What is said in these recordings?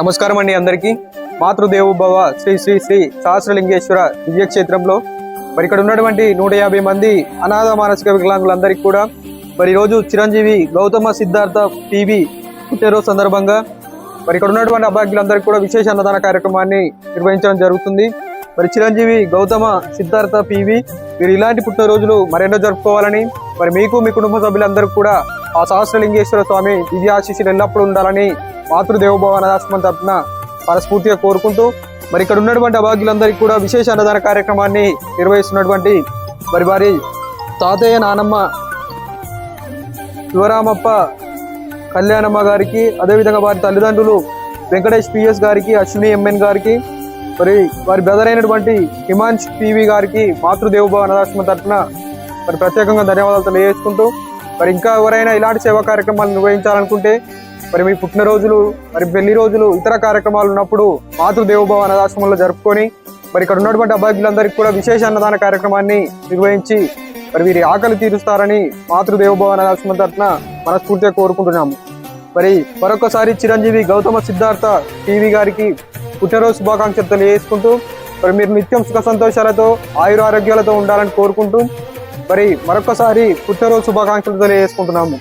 నమస్కారం అండి అందరికీ. మాతృదేవోభవ శ్రీ శ్రీ శ్రీ సహస్రలింగేశ్వర దివ్యక్షేత్రంలో మరి ఇక్కడ ఉన్నటువంటి నూట యాభై మంది అనాథ మానసిక వికలాంగులందరికీ కూడా మరి ఈరోజు చిరంజీవి గౌతమ సిద్ధార్థ టీవీ పుట్టినరోజు సందర్భంగా మరి ఇక్కడ ఉన్నటువంటి అభాగ్యులందరికీ కూడా విశేష అన్నదాన కార్యక్రమాన్ని నిర్వహించడం జరుగుతుంది. మరి చిరంజీవి గౌతమ సిద్ధార్థ పివి మీరు ఇలాంటి పుట్టినరోజులు మరెన్నో జరుపుకోవాలని మరి మీకు మీ కుటుంబ సభ్యులందరికీ కూడా ఆ సహస్రలింగేశ్వర స్వామి విజయ ఆశీస్సులు ఎల్లప్పుడూ ఉండాలని మాతృదేవోభవ అనాథాశ్రమం తరఫున మనస్ఫూర్తిగా కోరుకుంటూ మరి ఇక్కడ ఉన్నటువంటి అభాగ్యులందరికీ కూడా విశేష అన్నదాన కార్యక్రమాన్ని నిర్వహిస్తున్నటువంటి మరి వారి తాతయ్య నానమ్మ శివరామప్ప కళ్యాణమ్మ గారికి అదేవిధంగా వారి తల్లిదండ్రులు వెంకటేష్ పిఎస్ గారికి అశ్విని ఎంఎన్ గారికి మరి వారి బ్రదర్ అయినటువంటి హిమాంష్ పివి గారికి మాతృదేవోభవ అనాథాశ్రమం తరఫున మరి ప్రత్యేకంగా ధన్యవాదాలు తెలియజేసుకుంటూ మరి ఇంకా ఎవరైనా ఇలాంటి సేవా కార్యక్రమాలు నిర్వహించాలనుకుంటే మరి మీ పుట్టినరోజులు మరి పెళ్ళి రోజులు ఇతర కార్యక్రమాలు ఉన్నప్పుడు మాతృదేవోభవ అనాథాశ్రమంలో జరుపుకొని మరి ఇక్కడ ఉన్నటువంటి అభ్యర్థులందరికీ కూడా విశేష అన్నదాన కార్యక్రమాన్ని నిర్వహించి మరి వీరి ఆకలి తీరుస్తారని మాతృదేవోభవ అనాథాశ్రమం తరఫున మనస్ఫూర్తిగా కోరుకుంటున్నాము. మరి మరొకసారి చిరంజీవి గౌతమ సిద్ధార్థ టీవీ గారికి పుట్టినరోజు శుభాకాంక్షలు తెలియజేసుకుంటూ మరి మీరు నిత్యం సుఖ సంతోషాలతో ఆయుర ఆరోగ్యాలతో ఉండాలని కోరుకుంటూ మరి మరొకసారి పుట్టినరోజు శుభాకాంక్షలు తెలియజేసుకుంటున్నాము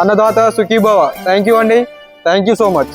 అన్నదాత సుఖీభవ థ్యాంక్ యూ అండి థ్యాంక్ యూ సో మచ్